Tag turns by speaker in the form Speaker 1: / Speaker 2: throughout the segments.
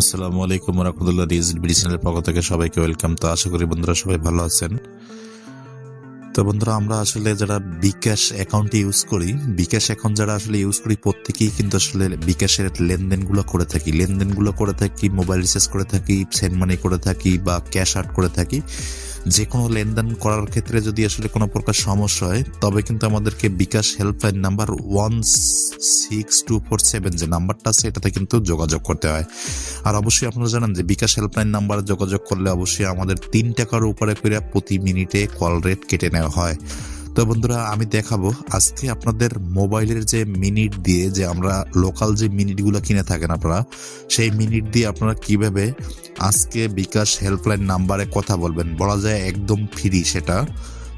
Speaker 1: আসসালামু আলাইকুম রহমতুল্লাহ digit BD চ্যানেলের পক্ষ থেকে সবাইকে ওয়েলকাম। তো আশা করি বন্ধুরা সবাই ভালো আছেন। তো বন্ধুরা, আমরা আসলে যারা বিকাশ অ্যাকাউন্ট ইউজ করি, বিকাশ অ্যাকাউন্ট যারা আসলে ইউজ করি, প্রত্যেকেই কিন্তু আসলে বিকাশের লেনদেনগুলো করে থাকি। লেনদেনগুলো করে থাকি মোবাইল রিচার্জ করে থাকি সেন্ড মানি করে থাকি বা ক্যাশ আউট করে থাকি। যে কোনো লেনদেন করার ক্ষেত্রে যদি আসলে কোনো প্রকার সমস্যা হয়, তবে কিন্তু আমাদেরকে bKash helpline number one six two four seven যে নাম্বারটা আছে, এটাতে কিন্তু যোগাযোগ করতে হয়। আর অবশ্যই আপনারা জানেন যে বিকাশ হেল্পলাইন নাম্বারে যোগাযোগ করলে অবশ্যই আমাদের তিন টাকার উপরে করে প্রতি মিনিটে কল রেট কেটে নেওয়া হয়। তো বন্ধুরা, আমি দেখাবো আজকে আপনাদের মোবাইলের যে মিনিট দিয়ে যে আমরা লোকাল যে মিনিটগুলো কিনে থাকেন আপনারা, সেই মিনিট দিয়ে আপনারা কীভাবে আজকে বিকাশ হেল্পলাইন নাম্বারে কথা বলবেন, বলা যায় একদম ফ্রি সেটা।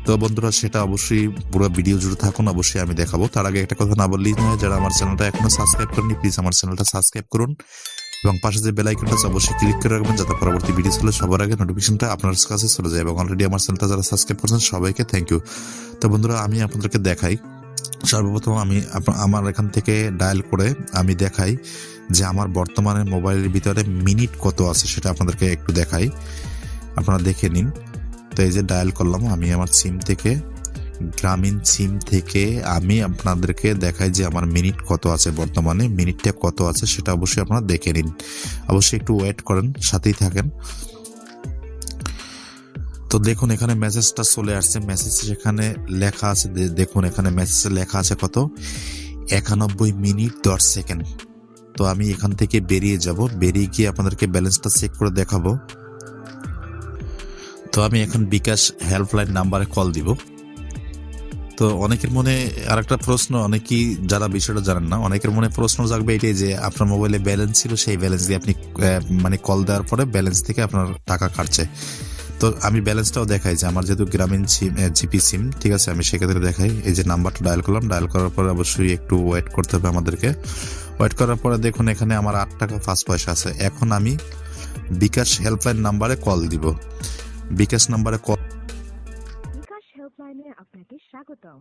Speaker 1: তো বন্ধুরা, সেটা অবশ্যই পুরো ভিডিও জুড়ে থাকুন, অবশ্যই আমি দেখাবো। তার আগে একটা কথা না বললেই নয়, যারা আমার চ্যানেলটা এখনও সাবস্ক্রাইব করেনি প্লিজ আমার চ্যানেলটা সাবস্ক্রাইব করুন। এবং পাশে যে বেল আইকনটা আছে, অবশ্যই ক্লিক করে রাখবেন যাতে পরবর্তী ভিডিও চলে সবার আগে নোটিফিকেশনটা আপনার কাছে চলে যায় এবং অলরেডি আমার চ্যানেলটা যারা সাবস্ক্রাইব করেছেন, সবাইকে থ্যাংক ইউ তো বন্ধুরা, আমি আপনাদেরকে দেখাই। সর্বপ্রথম আমি আমার এখান থেকে ডায়াল করে আমি দেখাই যে আমার বর্তমানে মোবাইলের ভিতরে মিনিট কত আছে সেটা আপনাদেরকে একটু দেখাই। আপনারা দেখে নিন। তো এই যে ডায়াল করলাম, আমি আমার সিম থেকে গ্রামীণ সিম থেকে আমি আপনাদেরকে দেখাই যে আমার মিনিট কত আছে বর্তমানে, মিনিটটা কত আছে সেটা অবশ্যই আপনারা দেখে নিন। অবশ্যই একটু ওয়েট করেন, সাথেই থাকেন। তো দেখুন, এখানে মেসেজটা চলে আসছে। মেসেজ সেখানে লেখা আছে দেখুন, এখানে মেসেজে লেখা আছে কত? একানব্বই মিনিট দশ সেকেন্ড। তো আমি এখান থেকে বেরিয়ে যাব। বেরিয়ে গিয়ে আপনাদেরকে ব্যালেন্সটা চেক করে দেখাবো। তো আমি এখন বিকাশ হেল্পলাইন নাম্বারে কল দিব। তো অনেকের মনে আরেকটা প্রশ্ন, অনেকেই যারা বিষয়টা জানেন না, অনেকের মনে প্রশ্ন জাগবে এটাই যে আপনার মোবাইলে ব্যালেন্স ছিল, সেই ব্যালেন্স দিয়ে আপনি মানে কল দেওয়ার পরে ব্যালেন্স থেকে আপনার টাকা কাটছে। তো আমি ব্যালেন্সটাও দেখাই যে আমার যেহেতু গ্রামীণ সিম জিপি সিম ঠিক আছে, আমি সেক্ষেত্রে দেখাই। এই যে নাম্বারটা ডায়াল করলাম ডায়াল করার পরে অবশ্যই একটু ওয়েট করতে হবে আমাদেরকে। ওয়েট করার পরে দেখুন এখানে আমার আট টাকা পাঁচ পয়সা আছে। এখন আমি বিকাশ হেল্পলাইন নাম্বারে কল দিব। বিকাশ নাম্বারে কল
Speaker 2: স্বাগতম।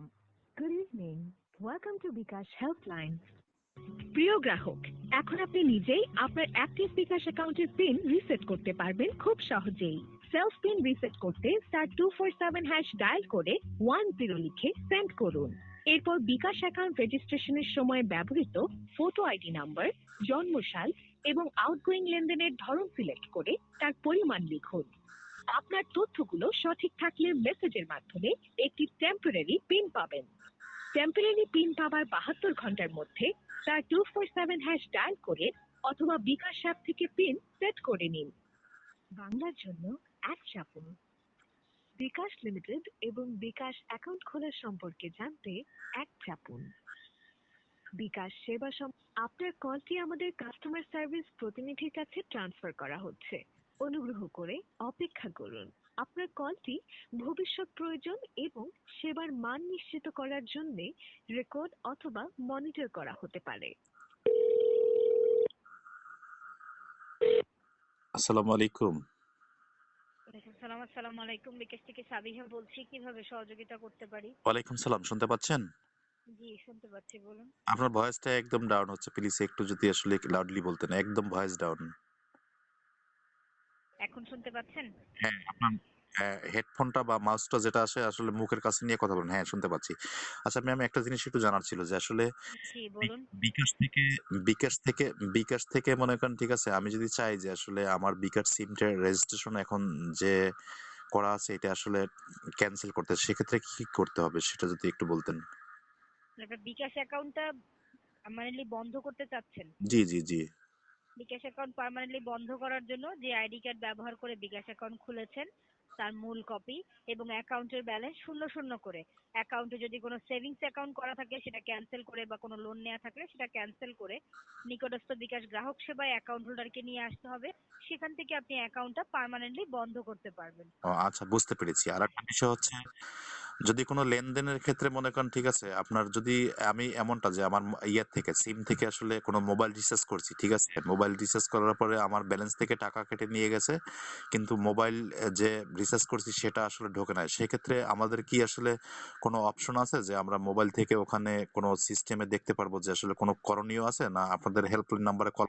Speaker 2: Good evening welcome to bKash helpline প্রিয় গ্রাহক, এখন আপনি নিজেই আপনার অ্যাক্টিভ বিকাশ অ্যাকাউন্টের পিন রিসেট করতে পারবেন খুব সহজেই। সেলফ পিন রিসেট করতে star two four seven hash dial করে ওয়ান জিরো লিখে সেন্ড করুন। এরপর বিকাশ অ্যাকাউন্ট রেজিস্ট্রেশনের সময় ব্যবহৃত ফটো আইডি নাম্বার জন্মসাল এবং আউটগোয়িং লেনদেনের ধরন সিলেক্ট করে তার পরিমাণ লিখুন। আপনার তথ্যগুলো সঠিক থাকলে মেসেজের মাধ্যমে একটি টেম্পোরারি পিন পাবেন। টেম্পোরারি পিন পাবার বাহাত্তর ঘণ্টার মধ্যে তার two four seven hash dial করে অথবা বিকাশ অ্যাপ থেকে পিন সেট করে নিন। বাংলার জন্য এক চাপুন। বিকাশ লিমিটেড এবং বিকাশ অ্যাকাউন্ট খোলার সম্পর্কে জানতে এক চাপুন। বিকাশ সেবা আপনার কলটি আমাদের কাস্টমার সার্ভিস প্রতিনিধির কাছে ট্রান্সফার করা হচ্ছে। অনুগ্রহ করে অপেক্ষা করুন। আপনার কলটি ভবিষ্যৎ প্রয়োজন এবং সেবার মান নিশ্চিত করার জন্য রেকর্ড অথবা মনিটর করা হতে পারে।
Speaker 1: আসসালামু আলাইকুম।
Speaker 3: ওয়ালাইকুম সালাম আসসালামু আলাইকুম। বিকাশ থেকে সাবিহা বলছি কীভাবে সহযোগিতা করতে পারি?
Speaker 1: ওয়ালাইকুম সালাম শুনতে পাচ্ছেন?
Speaker 3: জি শুনতে পাচ্ছি বলুন।
Speaker 1: আপনার ভয়েসটা একদম ডাউন হচ্ছে প্লিজ একটু যদি আসলে লাউডলি বলতেন একদম ভয়েস ডাউন
Speaker 3: এখন শুনতে পাচ্ছেন?
Speaker 1: হ্যাঁ আপনার হেডফোনটা বা মাউসটা যেটা আসে আসলে মুখের কাছে নিয়ে কথা বলেন। হ্যাঁ শুনতে পাচ্ছি। আচ্ছা ম্যাম একটা জিনিস একটু জানার ছিল যে আসলে
Speaker 3: জি বলুন।
Speaker 1: বিকাশ থেকে বিকাশ থেকে বিকাশ থেকে মনে করেন ঠিক আছে আমি যদি চাই যে আসলে আমার বিকাশ সিমটার রেজিস্ট্রেশন এখন যে করা আছে এটা আসলে ক্যান্সেল করতে সেক্ষেত্রে কি করতে হবে? সেটা যদি একটু বলতেন।
Speaker 3: বিকাশ অ্যাকাউন্টটা পার্মানেন্টলি বন্ধ করতে চাচ্ছেন?
Speaker 1: জি জি জি।
Speaker 3: বিকাশ অ্যাকাউন্ট পার্মানেন্টলি বন্ধ করার জন্য যে আইডি কার্ড ব্যবহার করে বিকাশ অ্যাকাউন্ট খুলেছেন, তার মূল কপি এবং অ্যাকাউন্টের ব্যালেন্স শূন্য শূন্য করে। অ্যাকাউন্টে যদি কোনো সেভিংস অ্যাকাউন্ট করা থাকে, সেটা ক্যান্সেল করে বা কোনো লোন নেওয়া থাকলে সেটা ক্যান্সেল করে নিকটস্থ বিকাশ গ্রাহক সেবায় অ্যাকাউন্ট হোল্ডারকে নিয়ে আসতে হবে। সেখান থেকে আপনি অ্যাকাউন্টটা পার্মানেন্টলি বন্ধ করতে পারবেন।
Speaker 1: ও আচ্ছা বুঝতে পেরেছি। আর একটা বিষয় হচ্ছে যদি কোনো লেনদেনের ক্ষেত্রে মনে করেন, ঠিক আছে, আপনার যদি আমি এমনটা যে আমার ইয়ের থেকে সিম থেকে আসলে কোনো মোবাইল রিচার্জ করছি, ঠিক আছে, মোবাইল রিচার্জ করার পরে আমার ব্যালেন্স থেকে টাকা কেটে নিয়ে গেছে, কিন্তু মোবাইল যে রিচার্জ করছি সেটা আসলে ঢোকে না। সেক্ষেত্রে আমাদের কি আসলে কোনো অপশন আছে যে আমরা মোবাইল থেকে ওখানে কোনো সিস্টেমে দেখতে পারব যে আসলে কোনো করণীয় আছে? না আপনাদের হেল্পলাইন নাম্বারে কল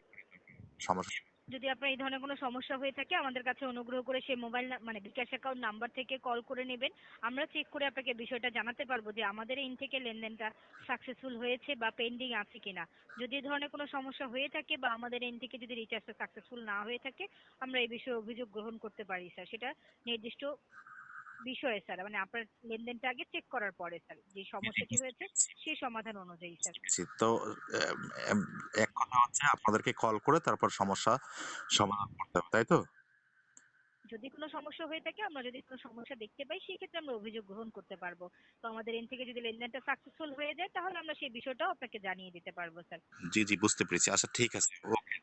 Speaker 1: সমস্যা
Speaker 3: যদি আপনার এই ধরনের কোনো সমস্যা হয়ে থাকে, আমাদের কাছে অনুগ্রহ করে সেই মোবাইল মানে বিকাশ অ্যাকাউন্ট নাম্বার থেকে কল করে নেবেন। আমরা চেক করে আপনাকে বিষয়টা জানাতে পারব যে আমাদের ইন থেকে লেনদেনটা সাকসেসফুল হয়েছে বা পেন্ডিং আছে কিনা। যদি এই ধরনের কোনো সমস্যা হয়ে থাকে বা আমাদের এন থেকে যদি রিচার্জটা সাকসেসফুল না হয়ে থাকে, আমরা এই বিষয়ে অভিযোগ গ্রহণ করতে পারি স্যার সেটা নির্দিষ্ট বিষয়ে স্যার। মানে আপনার লেনদেনটা আগে চেক করার পরে স্যার যে সমস্যাটি হয়েছে সেই সমাধান অনুযায়ী স্যার।
Speaker 1: তো এক কথা হচ্ছে আপনাদেরকে কল করে তারপর সমস্যা সমাধান করতে হবে তাই তো?
Speaker 3: যদি কোনো সমস্যা হয়ে থাকে আমরা যদি কোনো সমস্যা দেখতে পাই সেই ক্ষেত্রে আমরা অভিযোগ গ্রহণ করতে পারব। তো আমাদের এন থেকে যদি লেনদেনটা সাকসেসফুল হয়ে যায় তাহলে আমরা সেই বিষয়টাও আপনাকে জানিয়ে দিতে পারব স্যার।
Speaker 1: জি জি বুঝতে পেরেছি। আচ্ছা ঠিক আছে। ওকে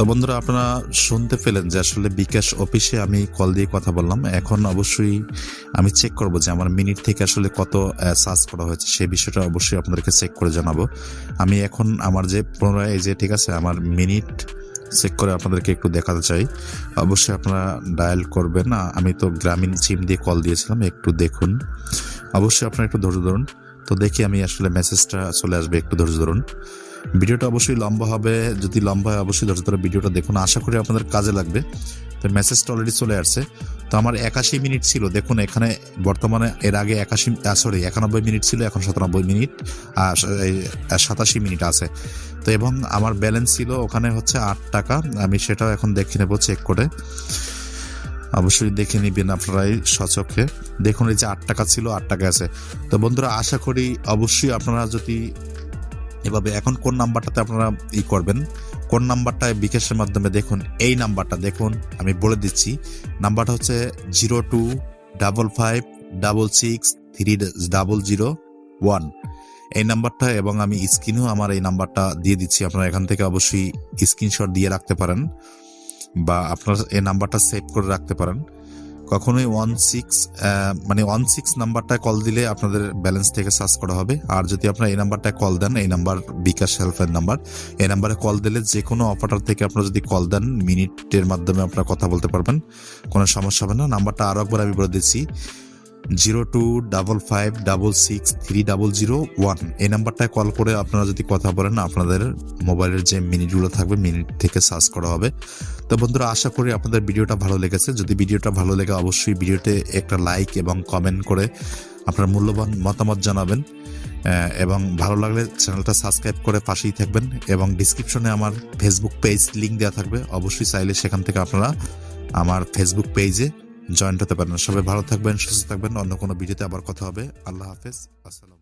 Speaker 1: তো বন্ধুরা, আপনারা শুনতে পেলেন যে আসলে বিকাশ অফিসে আমি কল দিয়ে কথা বললাম। এখন অবশ্যই আমি চেক করব যে আমার মিনিট থেকে আসলে কত সার্চ করা হয়েছে, সেই বিষয়টা অবশ্যই আপনাদেরকে চেক করে জানাব। আমি এখন আমার যে পুনরায়, এই যে ঠিক আছে, আমার মিনিট চেক করে আপনাদেরকে একটু দেখাতে চাই। অবশ্যই আপনারা ডায়াল করবেন। আমি তো গ্রামীণ সিম দিয়ে কল দিয়েছিলাম, একটু দেখুন। অবশ্যই আপনারা একটু ধৈর্য ধরুন। তো দেখি আমি আসলে মেসেজটা চলে আসবে, একটু ধৈর্য ধরুন। ভিডিওটা অবশ্যই লম্বা হবে। যদি লম্বা হয়, অবশ্যই ধৈর্য ধরে ভিডিওটা দেখুন। আশা করি আপনাদের কাজে লাগবে। তো মেসেজটা অলরেডি চলে আসছে। তো আমার একাশি মিনিট ছিল। দেখুন, এখানে বর্তমানে এর আগে একাশি সরি একানব্বই মিনিট ছিল, এখন সাতানব্বই মিনিট, আর সাতাশি মিনিট আছে। তো এবং আমার ব্যালেন্স ছিল ওখানে হচ্ছে আট টাকা। আমি সেটাও এখন দেখে নেব চেক করে। অবশ্যই দেখে নিবেন আপনারাই সচক্ষে। দেখুন, এই যে আট টাকা ছিল, আট টাকা আছে। তো বন্ধুরা, আশা করি অবশ্যই আপনারা যদি এভাবে এখন কোন নাম্বারটাতে আপনারা ই করবেন, কোন নাম্বারটায় বিকাশের মাধ্যমে দেখুন, এই নাম্বারটা দেখুন, আমি বলে দিচ্ছি। নাম্বারটা হচ্ছে zero two, double five, double six, three, double zero, one. এই নাম্বারটা এবং আমি স্ক্রিনেও আমার এই নাম্বারটা দিয়ে দিচ্ছি, আপনারা এখান থেকে অবশ্যই স্ক্রিনশট দিয়ে রাখতে পারেন বা আপনার এই নাম্বারটা সেভ করে রাখতে পারেন। কখনোই ওয়ান সিক্স মানে ওয়ান সিক্স নাম্বারটায় কল দিলে আপনাদের ব্যালেন্স থেকে সার্চ করা হবে। আর যদি আপনারা এই নাম্বারটায় কল দেন, এই নাম্বার বিকাশ হেল্পের নাম্বার, এই নাম্বারে কল দিলে যে কোনো অপারেটর থেকে আপনারা যদি কল দেন মিনিটের মাধ্যমে আপনারা কথা বলতে পারবেন, কোনো সমস্যা হবে না। নাম্বারটা আরও একবার আমি বলে দিচ্ছি zero two double five double six three double zero one. এই নাম্বারটায় কল করে আপনারা যদি কথা বলেন, আপনাদের মোবাইলের যে মিনিটগুলো থাকবে, মিনিট থেকে সার্চ করা হবে। তো বন্ধুরা, আশা করি আপনাদের ভিডিওটা ভালো লেগেছে। যদি ভিডিওটা ভালো লেগে, অবশ্যই ভিডিওতে একটা লাইক এবং কমেন্ট করে আপনার মূল্যবান মতামত জানাবেন। এবং ভালো লাগলে চ্যানেলটা সাবস্ক্রাইব করে পাশেই থাকবেন এবং ডিসক্রিপশনে আমার ফেসবুক পেজ লিংক দেওয়া থাকবে। অবশ্যই চাইলে সেখান থেকে আপনারা আমার ফেসবুক পেজে জয়েন্ট হতে পারেন সবাই ভালো থাকবেন, সুস্থ থাকবেন। অন্য কোনো ভিডিওতে আবার কথা হবে। আল্লাহ হাফেজ। আসসালামু